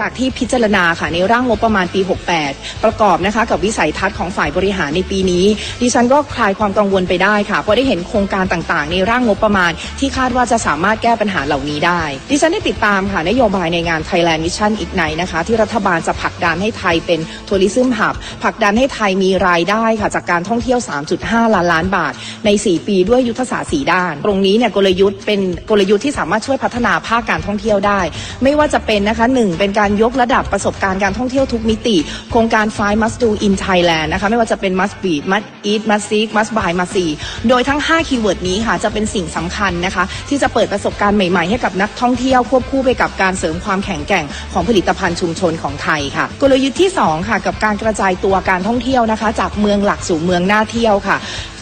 จากที่พิจารณาค่ะในร่างงบประมาณปี 68 ประกอบนะคะกับวิสัยทัศน์ของฝ่ายบริหารในปีนี้ ดิฉันก็คลายความกังวลไปได้ค่ะเพราะได้เห็นโครงการต่างๆ ในร่างงบประมาณ ที่คาดว่าจะสามารถแก้ปัญหาเหล่านี้ได้ ดิฉันได้ติดตามค่ะนโยบายในงาน Thailand Mission อีกไหนนะคะ ที่รัฐบาลจะผลักดันให้ไทยเป็นทัวริซึมหับผลักดันให้ไทยมีรายได้ค่ะจากการท่องเที่ยว 3.5 ล้านล้านบาท ใน 4 ปีด้วยยุทธศาสตร์สีด้าน ตรงนี้เนี่ยกลยุทธ์เป็นกลยุทธ์ที่สามารถช่วยพัฒนาภาคการท่องเที่ยวได้ ไม่ว่าจะเป็นนะคะหนึ่งเป็นการยกระดับประสบการณ์การท่องเที่ยวทุกมิติ โครงการ Five Must Do in Thailand นะคะไม่ว่าจะเป็น Must Be Must Eat Must Seek Must Buy Must See โดยทั้ง 5 คีย์เวิร์ดนี้ค่ะจะเป็นสิ่งสำคัญนะคะ ที่จะเปิดประสบการณ์ใหม่ๆ ให้กับนักท่องเที่ยวควบคู่ไปกับการเสริมความแข็งแกร่งของผลิตภัณฑ์ชุมชนของไทยค่ะ กลยุทธ์ที่ 2 ค่ะกับการกระจายตัวการท่องเที่ยวนะคะ จากเมืองหลักสู่เมืองน่าเที่ยวค่ะ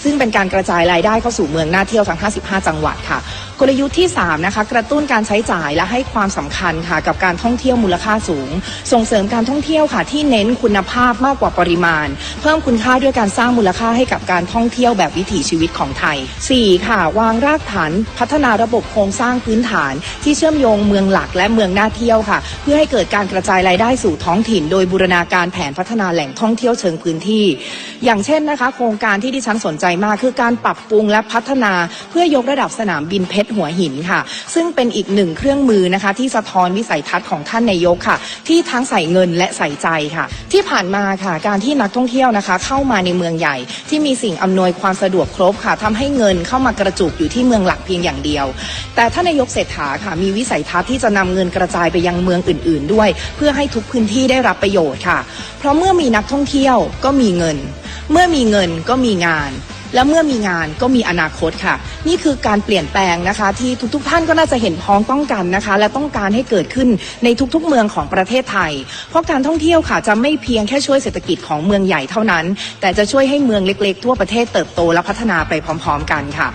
ซึ่งเป็นการกระจายรายได้เข้าสู่เมืองน่าเที่ยวทั้ง 55 จังหวัดค่ะ กลยุทธ์ที่ 3 นะคะ กระตุ้นการใช้จ่ายและให้ความสำคัญค่ะ กับการท่องเที่ยวมูลค่าสูง ส่งเสริมการท่องเที่ยวค่ะ ที่เน้นคุณภาพมากกว่าปริมาณ เพิ่มคุณค่าด้วยการสร้างมูลค่าให้กับการท่องเที่ยวแบบวิถีชีวิตของไทย 4. ค่ะ วางรากฐานพัฒนาระบบโครงสร้างพื้นฐาน ที่เชื่อมโยงเมืองหลักและเมืองน่าเที่ยวค่ะ เพื่อให้เกิดการกระจายรายได้สู่ท้องถิ่น โดยบูรณาการแผนพัฒนาแหล่งท่องเที่ยวเชิงพื้นที่ อย่างเช่นนะคะ โครงการที่ดิฉันสนใจมากคือการปรับปรุงและพัฒนาเพื่อยกระดับสนามบินเพชรหัวหินค่ะ ซึ่งเป็นอีกหนึ่งเครื่องมือนะคะ ที่สะท้อนวิสัยทัศน์ของท่านนายกค่ะ ที่ทั้งใส่เงินและใส่ใจค่ะ ที่ผ่านมาค่ะ การที่นักท่องเที่ยวนะคะ เข้ามาในเมืองใหญ่ ที่มีสิ่งอำนวยความสะดวกครบค่ะทำให้เงินเข้ามากระจุกอยู่ที่เมืองหลักเพียงอย่างเดียว แต่ท่านนายกเศรษฐาค่ะ มีวิสัยทัศน์ที่จะนำเงินกระจายไปยังเมืองอื่น ๆ ด้วย เพื่อให้ทุกพื้นที่ได้รับประโยชน์ค่ะ เพราะเมื่อมีนักท่องเที่ยวก็มีเงิน เมื่อมีเงินก็มีงาน และเมื่อมีงานก็มีอนาคตค่ะ นี่คือการเปลี่ยนแปลงนะคะ ที่ทุกๆท่านก็น่าจะเห็นพ้องต้องกันนะคะ และต้องการให้เกิดขึ้นในทุกๆ เมืองของประเทศไทย เพราะการท่องเที่ยวค่ะจะไม่เพียงแค่ช่วยเศรษฐกิจของเมืองใหญ่เท่านั้น แต่จะช่วยให้เมืองเล็ก ๆ ทั่วประเทศเติบโตและพัฒนาไปพร้อม ๆ กันค่ะ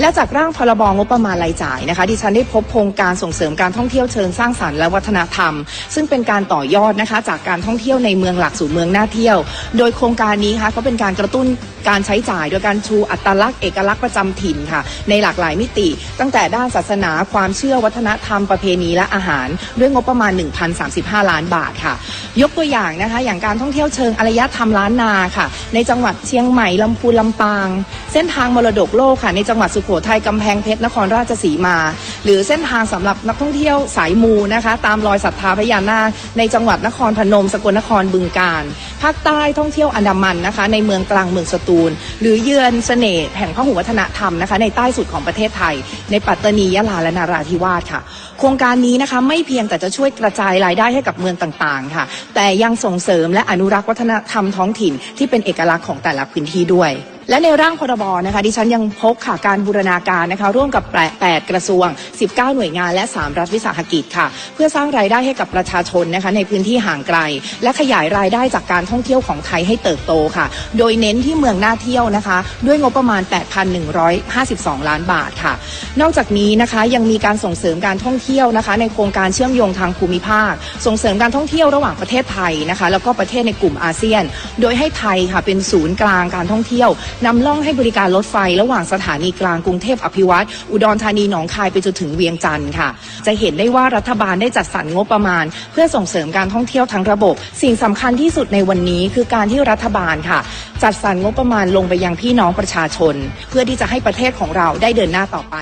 และจากร่างพรบงบประมาณรายจ่ายนะคะ ดิฉันได้พบโครงการส่งเสริมการท่องเที่ยวเชิงสร้างสรรค์และวัฒนธรรม ซึ่งเป็นการต่อยอดนะคะ จากการท่องเที่ยวในเมืองหลักสู่เมืองน่าเที่ยว โดยโครงการนี้ค่ะก็เป็นการกระตุ้น การใช้จ่ายโดยการชูอัตลักษณ์เอกลักษณ์ประจำถิ่นค่ะ ในหลากหลายมิติ ตั้งแต่ด้านศาสนาความเชื่อวัฒนธรรมประเพณีและอาหาร ด้วยงบประมาณ 1,035 ล้านบาทค่ะ ยกตัวอย่างนะคะ อย่างการท่องเที่ยวเชิงอารยธรรมล้านนาค่ะ ในจังหวัดเชียงใหม่ลำพูนลำปาง เส้นทางมรดกโลกค่ะ ในจังหวัดสุโขทัยกำแพงเพชรนครราชสีมา หรือเส้นทางสำหรับนักท่องเที่ยวสายมูนะคะ ตามรอยศรัทธาพญานาคในจังหวัดนครพนม สกลนครบึงกาฬภาคใต้ท่องเที่ยวอันดามันนะคะ ในเมืองกลางเมืองสตูล หรือเยือนเสน่ห์แห่งพหุวัฒนธรรมนะคะ ในใต้สุดของประเทศไทย ในปัตตานียะลาและนาราธิวาสค่ะ โครงการนี้นะคะไม่เพียงแต่จะช่วยกระจายรายได้ให้กับเมืองต่างๆ ค่ะ แต่ยังส่งเสริมและอนุรักษ์วัฒนธรรมท้องถิ่นที่เป็นเอกลักษณ์ของแต่ละพื้นที่ด้วย และในร่างพรบนะคะดิฉันยังพบค่ะการบูรณาการนะคะร่วมกับ 8 กระทรวง 19 หน่วยงานและ 3 รัฐวิสาหกิจค่ะ เพื่อสร้างรายได้ให้กับประชาชนนะคะในพื้นที่ห่างไกล และขยายรายได้จากการท่องเที่ยวของไทยให้เติบโตค่ะ โดยเน้นที่เมืองน่าเที่ยวนะคะ ด้วยงบประมาณ 8,152 ล้านบาทค่ะ นอกจากนี้นะคะยังมีการส่งเสริมการท่องเที่ยวนะคะ ในโครงการเชื่อมโยงทางภูมิภาค ส่งเสริมการท่องเที่ยวระหว่างประเทศไทยนะคะ แล้วก็ประเทศในกลุ่มอาเซียน โดยให้ไทยค่ะเป็นศูนย์กลางการท่องเที่ยวนำล่องให้บริการรถไฟ ระหว่างสถานีกลางกรุงเทพอภิวัตรอุดรธานีหนองคายไปจนถึงเวียงจันทร์ค่ะ จะเห็นได้ว่ารัฐบาลได้จัดสรรงบประมาณ เพื่อส่งเสริมการท่องเที่ยวทั้งระบบ สิ่งสำคัญที่สุดในวันนี้คือการที่รัฐบาลค่ะ จัดสรรงบประมาณลงไปยังพี่น้องประชาชน เพื่อที่จะให้ประเทศของเราได้เดินหน้าต่อไป